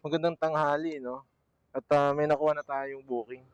magandang tanghali, no? At ah, may nakuha na tayong booking.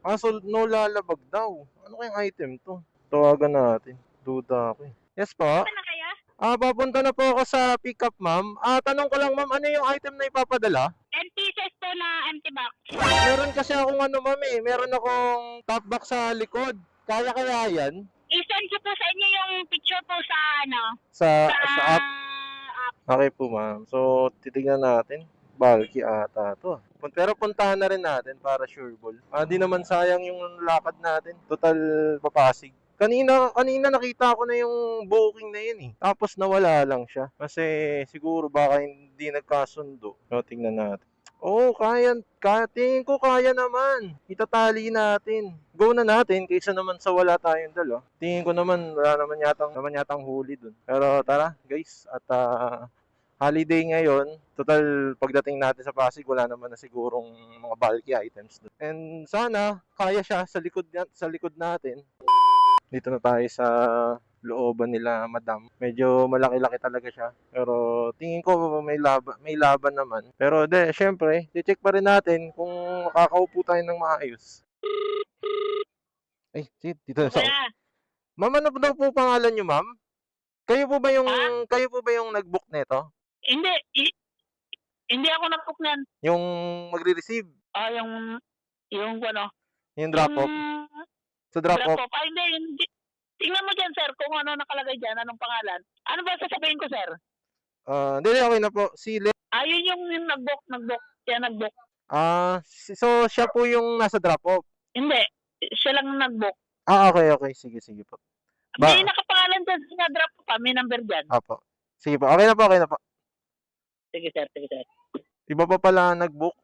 Kaso no lalabag daw. Ano kayang item to? Tawagan natin. Duda ako eh. Yes po. Ano na kaya? Ah, papunta na po ako sa pickup, ma'am. Ah, tanong ko lang, ma'am, ano yung item na ipapadala? 10 pieces to na empty box. Meron kasi akong ano, ma'am eh. Meron akong top box sa likod. Kaya kaya yan? I-send ko po sa inyo yung picture po sa ano, Sa, sa, sa app? app. Okay po, ma'am. So, titignan natin. Bulky ata to. Pun- Pero puntahan na rin natin para sure ball. Ah, naman sayang yung lakad natin. Total papasig. Kanina, kanina nakita ko na yung booking na yun eh. Tapos nawala lang siya. Kasi siguro baka hindi nagkasundo. So, tingnan natin. Oo, oh, kaya, kaya, tingin ko kaya naman. Itatali natin. Go na natin kaysa naman sa wala tayong dalo. Tingin ko naman wala naman yatang, naman yatang huli dun. Pero tara, guys, at ah, holiday ngayon, total pagdating natin sa Pasig, wala naman na sigurong mga bulky items doon. And sana kaya siya sa likod sa likod natin. Dito na tayo sa looban nila, Madam. Medyo malaki-laki talaga siya. Pero tingin ko may laban, may laban naman. Pero de, syempre, check pa rin natin kung makakaupo tayo ng maayos. Ay, shit, dito na sa Wala. Ma'am, ano daw po pangalan niyo, ma'am? Kayo po ba yung Ah? kayo po ba yung nag-book nito? Hindi, i- hindi ako nag-book niyan. Yung magre-receive, Ah, yung, yung ano, yung drop off, yung sa drop drop off. off. Ah, hindi, hindi. Tingnan mo dyan, sir, kung ano nakalagay dyan, anong pangalan. Ano ba sasabihin ko, sir? Ah, hindi okay na po. Sile. Ah, yun yung, yung nag-book, nag-book. Siya nag-book. Ah, si- so siya po yung nasa drop off. Hindi, siya lang nag-book. Ah, okay, okay. Sige, sige po. Ba- May nakapangalan dyan sa drop off, ah, may number dyan. Apo. Sige po. Okay na po, okay na po. Sige, sir, sige, sir. Iba pa pala nag-book.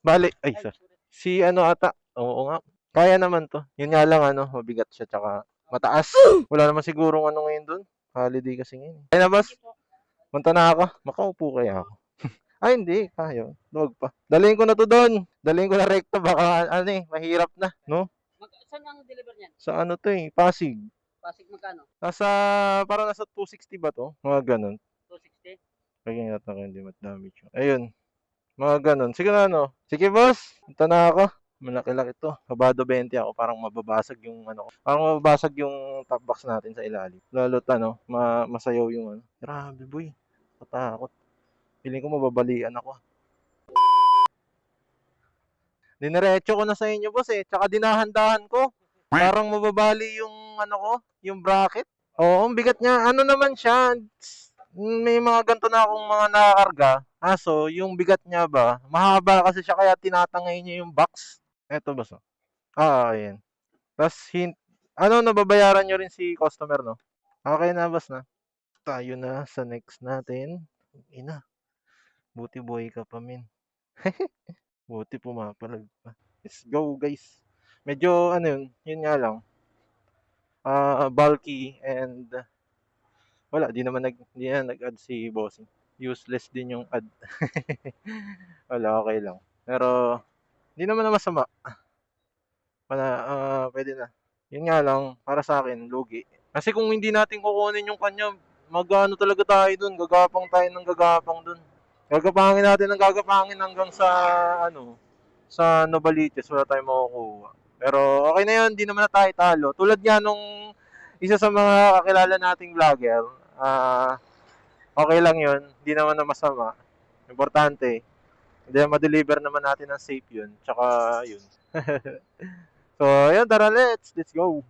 Bali, ay, sir. Si ano ata. Oo nga. Kaya naman to. Yun nga lang ano, mabigat siya tsaka mataas. Wala naman sigurong ano ngayon doon. Holiday kasi ngayon. Kaya na, boss. Punta na ako. Makaupo kaya ako. Ay, hindi. Kaya. Luwag pa. Dalhin ko na to doon. Dalhin ko na recto. Baka, ano eh, mahirap na. No? Mag, saan ang deliver niyan? Sa ano to eh, Pasig. Pasig magkano? Nasa, para nasa 260 ba to? Mga ganun. 260? Lagyan natin ko hindi mat-damage. yun. Ayun. Mga ganun. Sige na, ano. Sige, boss. Punta na ako. Malaki-laki to. Kabado 20 ako. Parang mababasag yung ano. Parang mababasag yung top box natin sa ilalim. Lalo't ano, ma masayaw yung ano. Grabe, boy. Katakot. Feeling ko mababalian ako. Diniretso ko na sa inyo, boss eh. Tsaka dinahandahan ko. Parang mababali yung ano ko, yung bracket. Oo, ang bigat niya. Ano naman siya? May mga ganito na akong mga nakakarga. Aso, yung bigat niya ba, mahaba kasi siya kaya tinatangay niya yung box. Eto ba so? Ah, ayan. Tapos hint, ano, nababayaran nyo rin si customer, no? Okay na, boss na. Tayo na sa next natin. Ina. Buti boy ka pa, min. Buti pumapalag pa. Let's go, guys. Medyo, ano yun, yun nga lang. Ah, bulky and wala, di naman nag, di na nag-add si bossing. Useless din yung add. wala, okay lang. Pero, di naman na masama. Wala, ah, pwede na. Yun nga lang, para sa akin, lugi. Kasi kung hindi natin kukunin yung kanya, magano talaga tayo dun, gagapang tayo ng gagapang dun. Gagapangin natin ng gagapangin hanggang sa, ano, sa Novaliches, wala tayong makukuha. Pero okay na yun, di naman na tayo talo. Tulad nga nung isa sa mga kakilala nating vlogger, ah, okay lang yun, di naman na masama. Importante, hindi ma-deliver naman natin ng safe yun. Tsaka yun. so, yun, tara, let's, let's go.